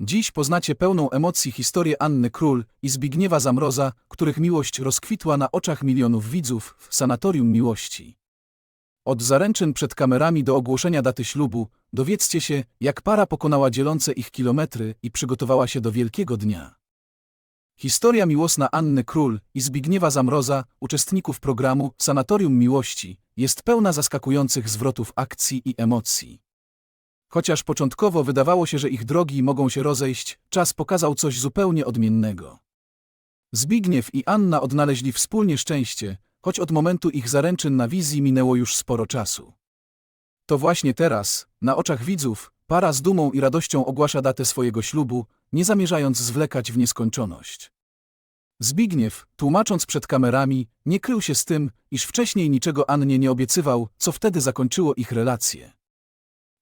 Dziś poznacie pełną emocji historię Anny Król i Zbigniewa Zamroza, których miłość rozkwitła na oczach milionów widzów w Sanatorium Miłości. Od zaręczyn przed kamerami do ogłoszenia daty ślubu, dowiedzcie się, jak para pokonała dzielące ich kilometry i przygotowała się do wielkiego dnia. Historia miłosna Anny Król i Zbigniewa Zamroza, uczestników programu Sanatorium Miłości, jest pełna zaskakujących zwrotów akcji i emocji. Chociaż początkowo wydawało się, że ich drogi mogą się rozejść, czas pokazał coś zupełnie odmiennego. Zbigniew i Anna odnaleźli wspólnie szczęście, choć od momentu ich zaręczyn na wizji minęło już sporo czasu. To właśnie teraz, na oczach widzów, para z dumą i radością ogłasza datę swojego ślubu, nie zamierzając zwlekać w nieskończoność. Zbigniew, tłumacząc przed kamerami, nie krył się z tym, iż wcześniej niczego Annie nie obiecywał, co wtedy zakończyło ich relacje.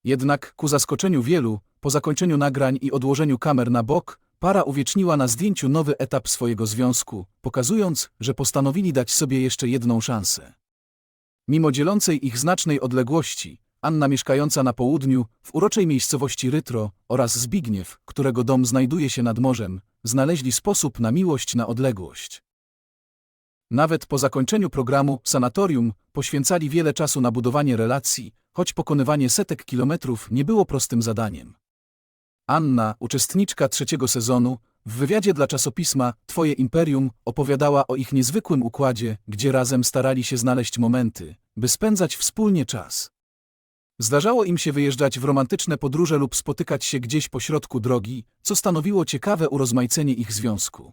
Jednak, ku zaskoczeniu wielu, po zakończeniu nagrań i odłożeniu kamer na bok, para uwieczniła na zdjęciu nowy etap swojego związku, pokazując, że postanowili dać sobie jeszcze jedną szansę. Mimo dzielącej ich znacznej odległości, Anna mieszkająca na południu, w uroczej miejscowości Rytro oraz Zbigniew, którego dom znajduje się nad morzem, znaleźli sposób na miłość na odległość. Nawet po zakończeniu programu Sanatorium poświęcali wiele czasu na budowanie relacji, choć pokonywanie setek kilometrów nie było prostym zadaniem. Anna, uczestniczka trzeciego sezonu, w wywiadzie dla czasopisma Twoje Imperium opowiadała o ich niezwykłym układzie, gdzie razem starali się znaleźć momenty, by spędzać wspólnie czas. Zdarzało im się wyjeżdżać w romantyczne podróże lub spotykać się gdzieś pośrodku drogi, co stanowiło ciekawe urozmaicenie ich związku.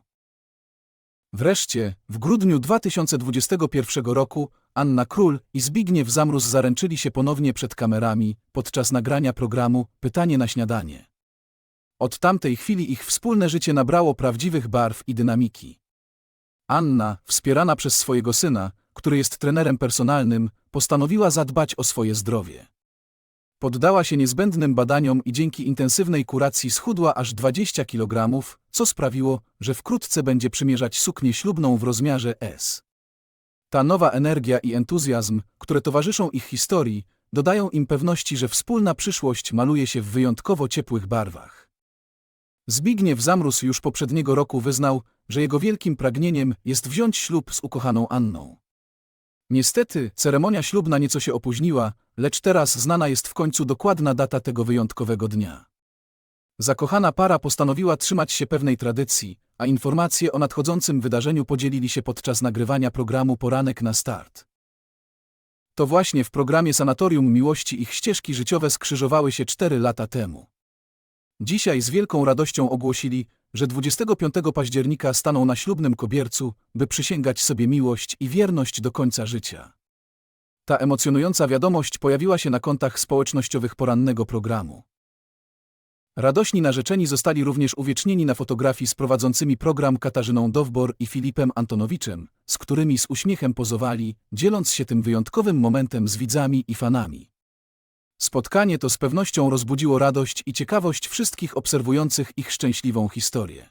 Wreszcie, w grudniu 2021 roku Anna Król i Zbigniew Zamróz zaręczyli się ponownie przed kamerami podczas nagrania programu Pytanie na śniadanie. Od tamtej chwili ich wspólne życie nabrało prawdziwych barw i dynamiki. Anna, wspierana przez swojego syna, który jest trenerem personalnym, postanowiła zadbać o swoje zdrowie. Poddała się niezbędnym badaniom i dzięki intensywnej kuracji schudła aż 20 kg, co sprawiło, że wkrótce będzie przymierzać suknię ślubną w rozmiarze S. Ta nowa energia i entuzjazm, które towarzyszą ich historii, dodają im pewności, że wspólna przyszłość maluje się w wyjątkowo ciepłych barwach. Zbigniew Zamróz już poprzedniego roku wyznał, że jego wielkim pragnieniem jest wziąć ślub z ukochaną Anną. Niestety, ceremonia ślubna nieco się opóźniła, lecz teraz znana jest w końcu dokładna data tego wyjątkowego dnia. Zakochana para postanowiła trzymać się pewnej tradycji, a informacje o nadchodzącym wydarzeniu podzielili się podczas nagrywania programu Poranek na start. To właśnie w programie Sanatorium Miłości ich ścieżki życiowe skrzyżowały się cztery lata temu. Dzisiaj z wielką radością ogłosili, że 25 października staną na ślubnym kobiercu, by przysięgać sobie miłość i wierność do końca życia. Ta emocjonująca wiadomość pojawiła się na kontach społecznościowych porannego programu. Radośni narzeczeni zostali również uwiecznieni na fotografii z prowadzącymi program Katarzyną Dowbor i Filipem Antonowiczem, z którymi z uśmiechem pozowali, dzieląc się tym wyjątkowym momentem z widzami i fanami. Spotkanie to z pewnością rozbudziło radość i ciekawość wszystkich obserwujących ich szczęśliwą historię.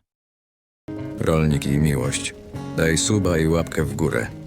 Rolnik i miłość. Daj suba i łapkę w górę.